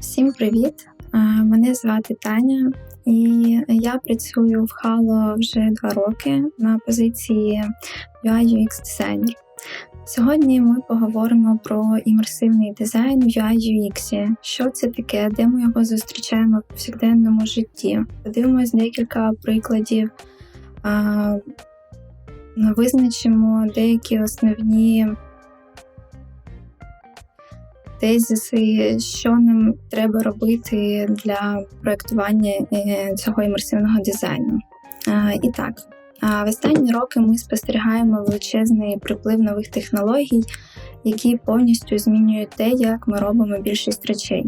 Всім привіт! Мене звати Таня, і я працюю в Halo вже два роки на позиції UI UX дизайнер. Сьогодні ми поговоримо про імерсивний дизайн в UI UX. Що це таке, де ми його зустрічаємо в повсякденному житті. Подивимось декілька прикладів, визначимо деякі основні тезиси, що нам треба робити для проєктування е, цього імерсивного дизайну. І так, в останні роки ми спостерігаємо величезний приплив нових технологій, які повністю змінюють те, як ми робимо більшість речей.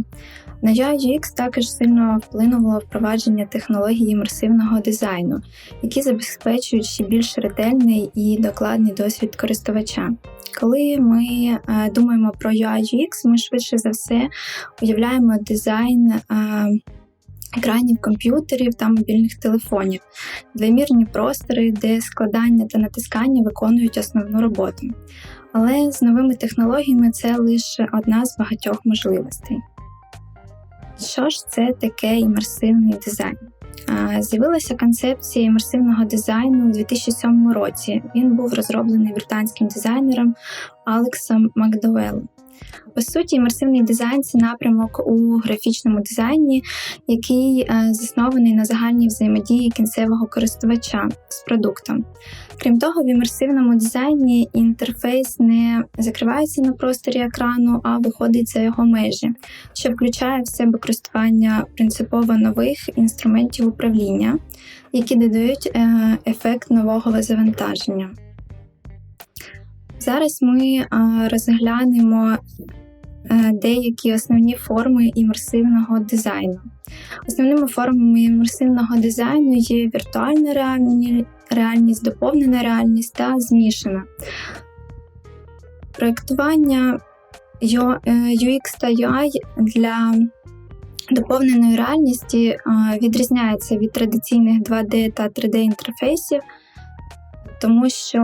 На UI також сильно вплинуло впровадження технологій імерсивного дизайну, які забезпечують ще більш ретельний і докладний досвід користувача. Коли ми е, думаємо про UI UX, ми швидше за все уявляємо дизайн е, екранів комп'ютерів та мобільних телефонів, двомірні простори, де складання та натискання виконують основну роботу. Але з новими технологіями це лише одна з багатьох можливостей. Що ж це таке імерсивний дизайн? З'явилася концепція імерсивного дизайну у 2007 році. Він був розроблений британським дизайнером Алексом Макдовелом. По суті, імерсивний дизайн це напрямок у графічному дизайні, який е, заснований на загальній взаємодії кінцевого користувача з продуктом. Крім того, в імерсивному дизайні інтерфейс не закривається на просторі екрану, а виходить за його межі, що включає в себе користування принципово нових інструментів управління, які додають е, ефект нового завантаження. Зараз ми розглянемо е, деякі основні форми імерсивного дизайну. Основними формами імерсивного дизайну є віртуальна реальність, доповнена реальність та змішана. Проєктування UX та UI для доповненої реальності відрізняється від традиційних 2D та 3D інтерфейсів тому що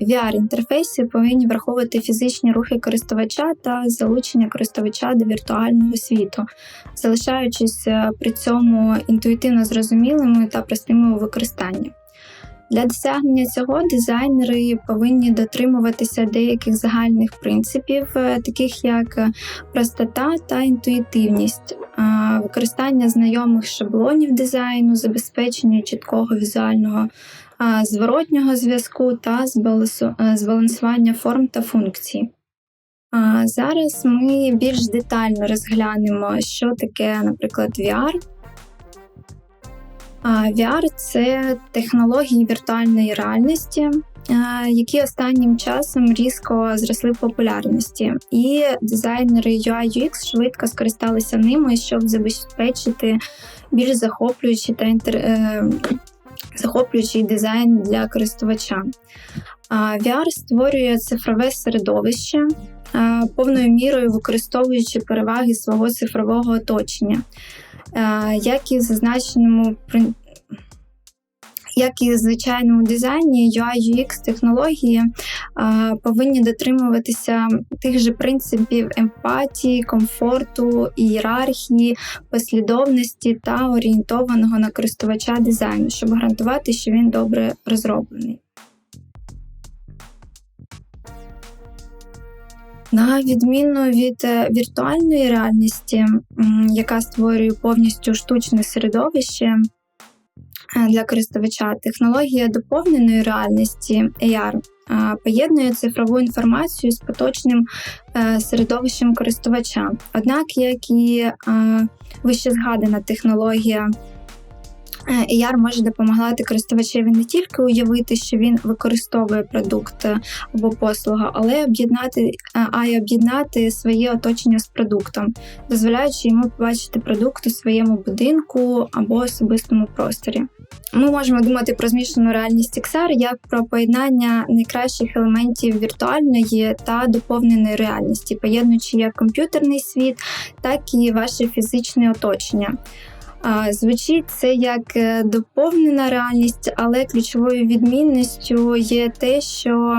VR-інтерфейси повинні враховувати фізичні рухи користувача та залучення користувача до віртуального світу, залишаючись е, при цьому інтуїтивно зрозумілими та простими у використанні. Для досягнення цього дизайнери повинні дотримуватися деяких загальних принципів, е, таких як е, простота та інтуїтивність, використання знайомих шаблонів дизайну, забезпечення чіткого візуального зворотнього зв'язку та е, збалансування форм та функцій. Зараз ми більш детально розглянемо, що таке, наприклад, VR. VR це технології віртуальної реальності, які останнім часом різко зросли в популярності, і дизайнери UI UX швидко скористалися ними, щоб забезпечити більш захоплюючі та інтер... Е, захоплюючий дизайн для користувача. VR створює цифрове середовище, повною мірою використовуючи переваги свого цифрового оточення, як і в зазначеному як і в звичайному дизайні, UI UX технології повинні дотримуватися тих же принципів емпатії, комфорту, ієрархії, послідовності та орієнтованого на користувача дизайну, щоб гарантувати, що він добре розроблений. На відміну від е, віртуальної реальності, яка створює повністю штучне середовище, Е, для користувача технологія доповненої реальності AR поєднує цифрову інформацію з поточним е, середовищем користувача. Однак, як і е, вище згадана технологія AR може допомагати користувачеві не тільки уявити, що він використовує продукт або послугу, але об'єднати, а й об'єднати своє оточення з продуктом, дозволяючи йому побачити продукт у своєму будинку або особистому просторі. Ми можемо думати про змішану реальність XR як про поєднання найкращих елементів віртуальної та доповненої реальності, поєднуючи як комп'ютерний світ, так і ваше фізичне оточення. Звучить це як е, доповнена реальність, але ключовою відмінністю є те, що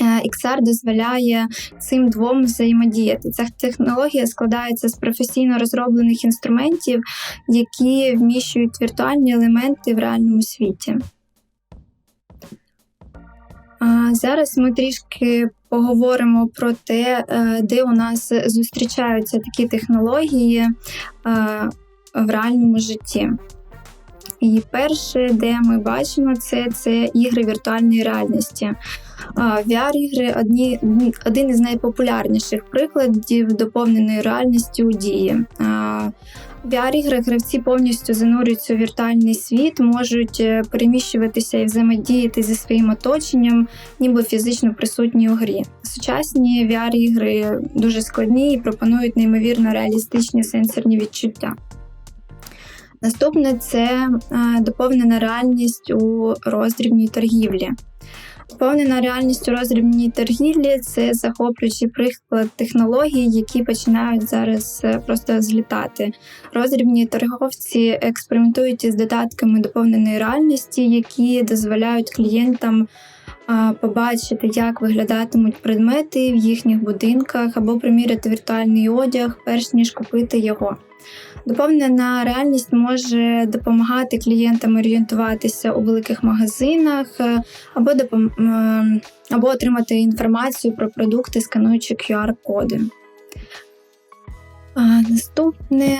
е, XR дозволяє цим двом взаємодіяти. Ця технологія складається з професійно розроблених інструментів, які вміщують віртуальні елементи в реальному світі. Зараз ми трішки поговоримо про те, е, де у нас зустрічаються такі технології е, в реальному житті. І перше, де ми бачимо це, це ігри віртуальної реальності. VR-ігри одні, один із найпопулярніших прикладів доповненої реальності у дії. В VR-іграх гравці повністю занурюються у віртуальний світ, можуть е, переміщуватися і взаємодіяти зі своїм оточенням, ніби фізично присутні у грі. Сучасні VR-ігри дуже складні і пропонують неймовірно реалістичні сенсорні відчуття. Наступне це е, доповнена реальність у роздрібній торгівлі. Повнена реальність у роздрібній торгівлі це захоплюючий приклад технологій, які починають зараз е, просто злітати. Роздрібні торговці експериментують із додатками доповненої реальності, які дозволяють клієнтам побачити, як виглядатимуть предмети в їхніх будинках або приміряти віртуальний одяг, перш ніж купити його. Доповнена реальність може допомагати клієнтам орієнтуватися у великих магазинах е, або допом... Е, або отримати інформацію про продукти, скануючи QR-коди. Наступне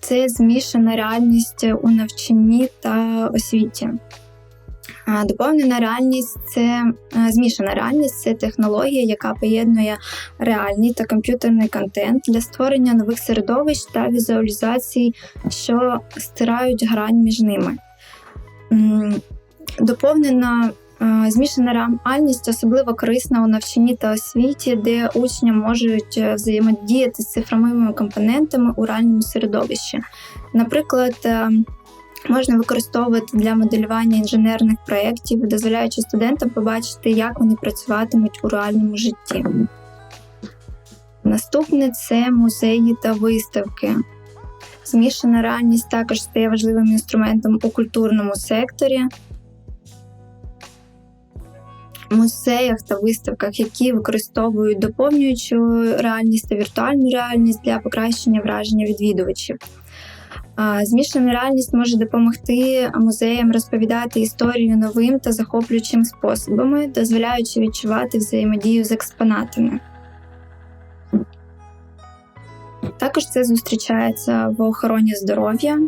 це змішана реальність у навчанні та освіті. Доповнена реальність це е, змішана реальність це технологія, яка поєднує реальний та комп'ютерний контент для створення нових середовищ та візуалізацій, що стирають грань між ними. Доповнена е, змішана реальність особливо корисна у навчанні та освіті, де учні можуть е, взаємодіяти з цифровими компонентами у реальному середовищі. Наприклад, можна використовувати для моделювання інженерних проєктів, дозволяючи студентам побачити, як вони працюватимуть у реальному житті. Наступне це музеї та виставки. Змішана реальність також стає важливим інструментом у культурному секторі. Музеях та виставках, які використовують доповнюючу реальність та віртуальну реальність для покращення враження відвідувачів. Змішана реальність може допомогти музеям розповідати історію новим та захоплюючим способами, дозволяючи відчувати взаємодію з експонатами. Також це зустрічається в охороні здоров'я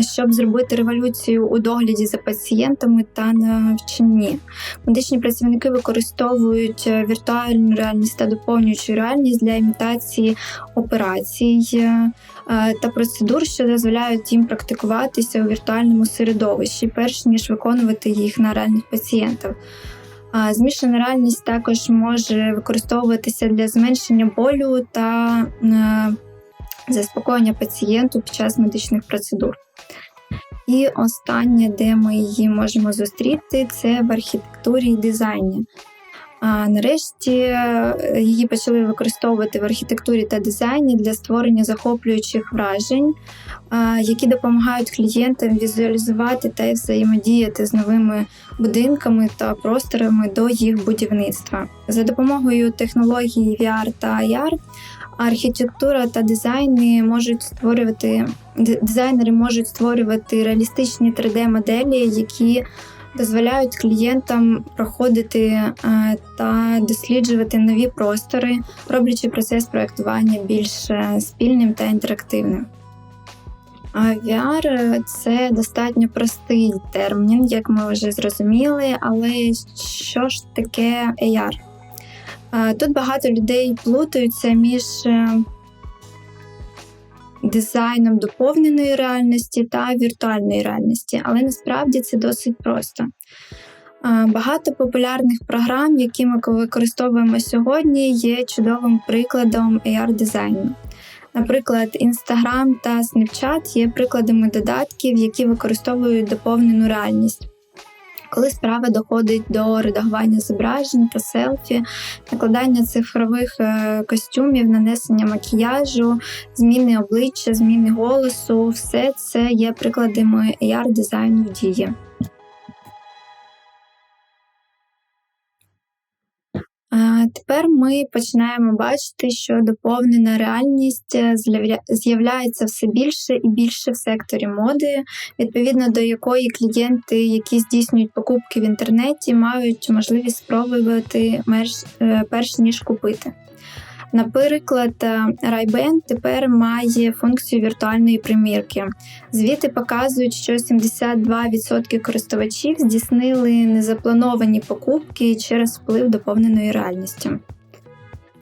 щоб зробити революцію у догляді за пацієнтами та навчанні. Медичні працівники використовують віртуальну реальність та доповнюючу реальність для імітації операцій та процедур, що дозволяють їм практикуватися у віртуальному середовищі, перш ніж виконувати їх на реальних пацієнтах. Змішана реальність також може використовуватися для зменшення болю та е, заспокоєння пацієнту під час медичних процедур. І останнє, де ми її можемо зустріти, це в архітектурі і дизайні. А нарешті е, її почали використовувати в архітектурі та дизайні для створення захоплюючих вражень, які допомагають клієнтам візуалізувати та взаємодіяти з новими будинками та просторами до їх будівництва. За допомогою технології VR та AR архітектура та дизайни можуть створювати дизайнери можуть створювати реалістичні 3D-моделі, які дозволяють клієнтам проходити е, та досліджувати нові простори, роблячи процес проектування більш е, спільним та інтерактивним. VR – це достатньо простий термін, як ми вже зрозуміли, але що ж таке AR? Тут багато людей плутаються між е, дизайном доповненої реальності та віртуальної реальності, але насправді це досить просто. Багато популярних програм, які ми використовуємо сьогодні, є чудовим прикладом AR-дизайну. Наприклад, Instagram та Snapchat є прикладами додатків, які використовують доповнену реальність. Коли справа доходить до редагування зображень та селфі, накладання цифрових е, костюмів, нанесення макіяжу, зміни обличчя, зміни голосу, все це є прикладами AR дизайну в дії. Тепер ми починаємо бачити, що доповнена реальність е, з'являється все більше і більше в секторі моди, відповідно до якої клієнти, які здійснюють покупки в інтернеті, мають можливість спробувати е, перш ніж купити. Наприклад, Ray-Ban тепер має функцію віртуальної примірки. Звіти показують, що 72% користувачів здійснили незаплановані покупки через вплив доповненої реальності.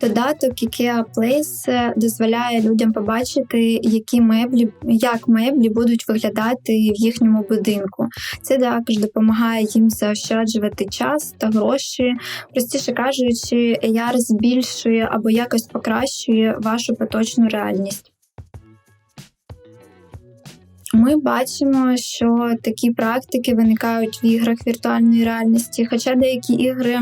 Додаток IKEA Place дозволяє людям побачити, які меблі, як меблі будуть виглядати в їхньому будинку. Це також допомагає їм заощаджувати час та гроші, простіше кажучи, AR збільшує або якось покращує вашу поточну реальність. Ми бачимо, що такі практики виникають в іграх віртуальної реальності, хоча деякі ігри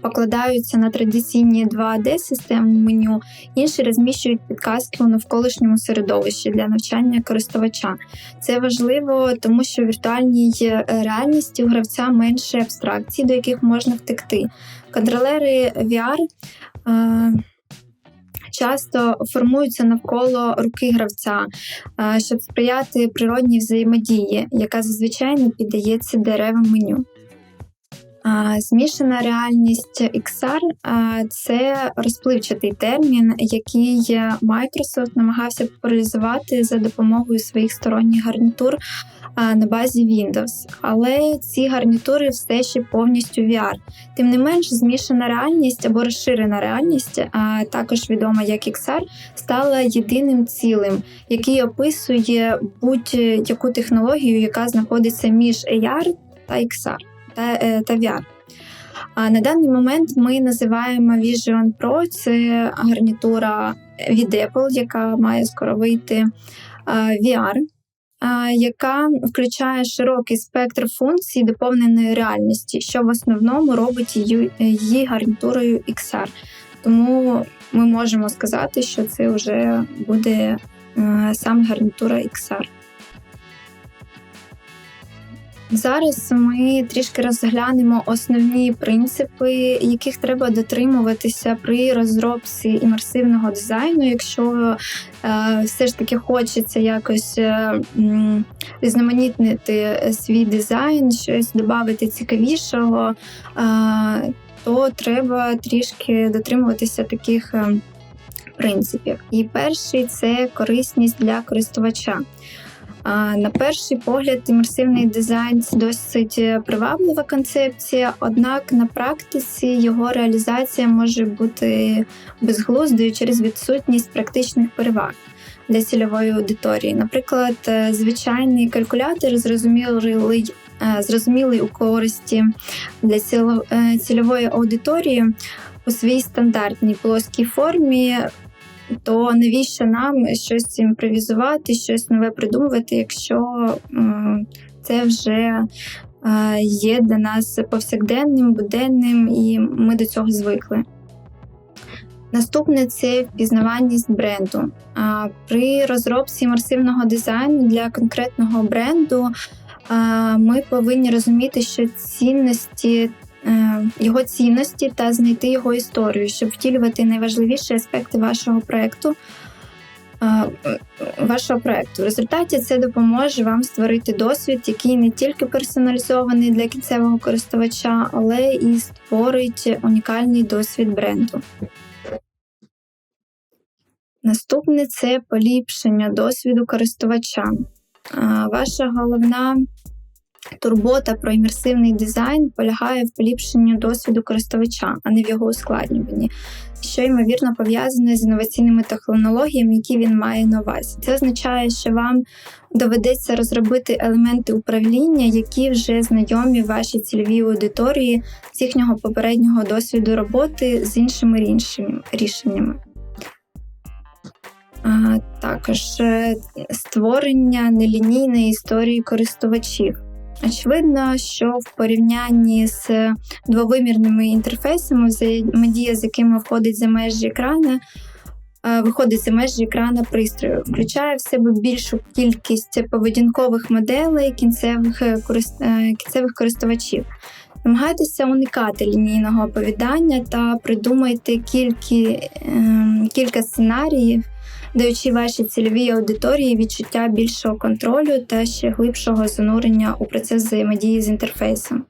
покладаються на традиційні 2D-системи меню, інші розміщують підказки у навколишньому середовищі для навчання користувача. Це важливо, тому що в віртуальній е, реальності у гравця менше абстракцій, до яких можна втекти. Контролери VR. Часто формуються навколо руки гравця, щоб сприяти природній взаємодії, яка зазвичай не піддається деревам меню. Змішана реальність XR – це розпливчатий термін, який Microsoft намагався популяризувати за допомогою своїх сторонніх гарнітур на базі Windows. Але ці гарнітури все ще повністю VR. Тим не менш, змішана реальність або розширена реальність, також відома як XR, стала єдиним цілим, який описує будь-яку технологію, яка знаходиться між AR та XR та е, та VR. А на даний момент ми називаємо Vision Pro, це гарнітура від Apple, яка має скоро вийти VR, яка включає широкий спектр функцій доповненої реальності, що в основному робить її, її гарнітурою XR. Тому ми можемо сказати, що це вже буде е, саме гарнітура XR. Зараз ми трішки розглянемо основні принципи, яких треба дотримуватися при розробці імерсивного дизайну, якщо е, все ж таки хочеться якось е, різноманітнити свій дизайн, щось додати цікавішого, е, то треба трішки дотримуватися таких е, принципів. І перший це корисність для користувача. На перший погляд, імерсивний дизайн це досить приваблива концепція, однак на практиці його реалізація може бути безглуздою через відсутність практичних переваг для цільової аудиторії. Наприклад, звичайний калькулятор зрозумілий. Е, зрозумілий у користі для е, цільової аудиторії у своїй стандартній плоскій формі то навіщо нам щось імпровізувати, щось нове придумувати, якщо це вже є для нас повсякденним, буденним, і ми до цього звикли. Наступне це впізнаваність бренду. При розробці імерсивного дизайну для конкретного бренду ми повинні розуміти, що цінності Е, його цінності та знайти його історію, щоб втілювати найважливіші аспекти вашого проекту. Вашого проекту. В результаті це допоможе вам створити досвід, який не тільки персоналізований для кінцевого користувача, але і створить унікальний досвід бренду. Наступне це поліпшення досвіду користувача. Ваша головна Турбота про імерсивний дизайн полягає в поліпшенні досвіду користувача, а не в його ускладнюванні, що ймовірно пов'язане з інноваційними технологіями, які він має на увазі. Це означає, що вам доведеться розробити елементи управління, які вже знайомі вашій цільовій аудиторії з їхнього попереднього досвіду роботи з іншими рішеннями. Також е, створення нелінійної історії користувачів. Очевидно, що в порівнянні з двовимірними інтерфейсами, взаємодія з якими входить за межі екрану, е, виходить за межі екрана пристрою, включає в себе більшу кількість поведінкових моделей кінцевих е, кінцевих користувачів. Намагайтеся уникати лінійного оповідання та придумайте кількі, ем, кілька сценаріїв, даючи вашій цільовій аудиторії відчуття більшого контролю та ще глибшого занурення у процес взаємодії з інтерфейсом.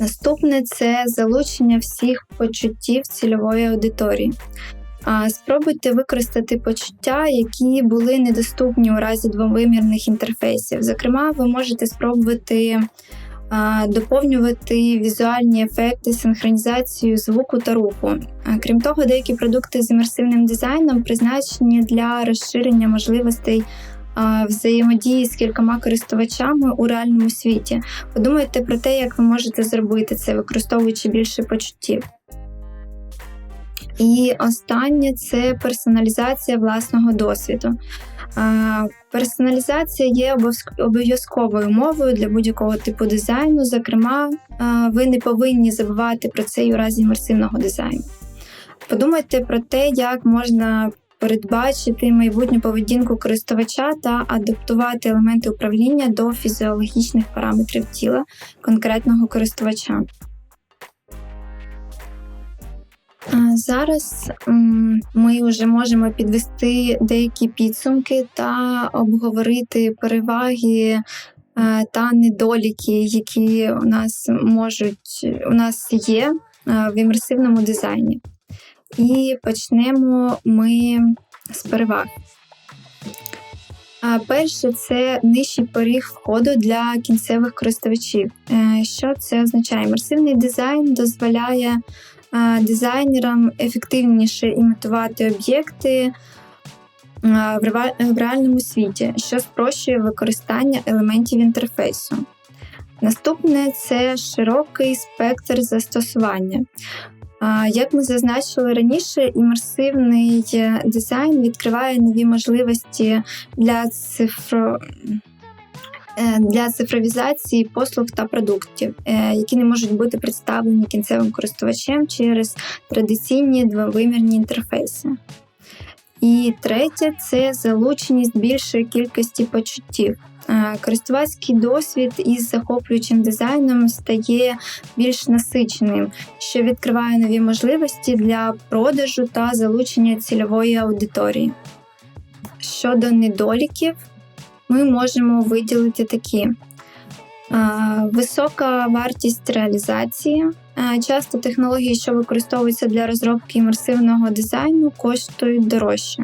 Наступне це залучення всіх почуттів цільової аудиторії. Спробуйте використати почуття, які були недоступні у разі двовимірних інтерфейсів. Зокрема, ви можете спробувати доповнювати візуальні ефекти, синхронізацію звуку та руху. Крім того, деякі продукти з імерсивним дизайном призначені для розширення можливостей. Взаємодії з кількома користувачами у реальному світі. Подумайте про те, як ви можете зробити це, використовуючи більше почуттів. І останнє це персоналізація власного досвіду. Персоналізація є обов'язковою умовою для будь-якого типу дизайну. Зокрема, ви не повинні забувати про це у разі імерсивного дизайну. Подумайте про те, як можна передбачити майбутню поведінку користувача та адаптувати елементи управління до фізіологічних параметрів тіла конкретного користувача. Зараз ми вже можемо підвести деякі підсумки та обговорити переваги е, та недоліки, які у нас можуть у нас є е, в імерсивному дизайні. І почнемо ми з переваг. Перше, це нижчий поріг входу для кінцевих користувачів. Е, що це означає? Імерсивний дизайн дозволяє дизайнерам ефективніше імітувати об'єкти в реальному світі, що спрощує використання елементів інтерфейсу. Наступне це широкий спектр застосування. Як ми зазначили раніше, імерсивний дизайн відкриває нові можливості для цифро... Е, для цифровізації послуг та продуктів, е, які не можуть бути представлені кінцевим користувачем через традиційні двовимірні інтерфейси. І третє це залученість більшої кількості почуттів. Е, користувацький досвід із захоплюючим дизайном стає більш насиченим, що відкриває нові можливості для продажу та залучення цільової аудиторії. Щодо недоліків, ми можемо виділити такі. Висока вартість реалізації. Часто технології, що використовуються для розробки імерсивного дизайну, коштують дорожче.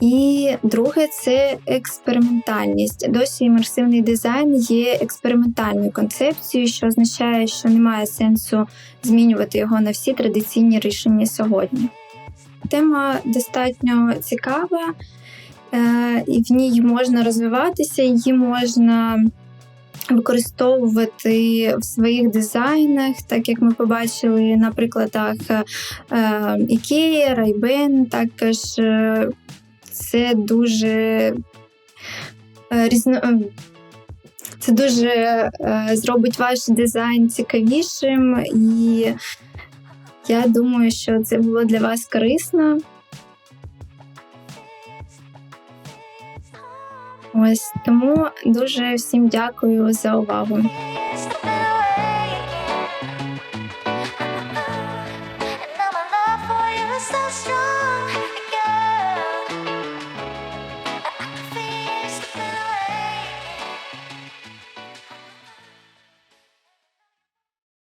І друге це експериментальність. Досі імерсивний дизайн є експериментальною концепцією, що означає, що немає сенсу змінювати його на всі традиційні рішення сьогодні. Тема достатньо цікава. Е, і в ній можна розвиватися, її можна використовувати в своїх дизайнах, так як ми побачили на прикладах е, Ikea, Ray-Ban, також е, це дуже різно. Це дуже зробить ваш дизайн цікавішим, і я думаю, що це було для вас корисно. Ось тому дуже всім дякую за увагу.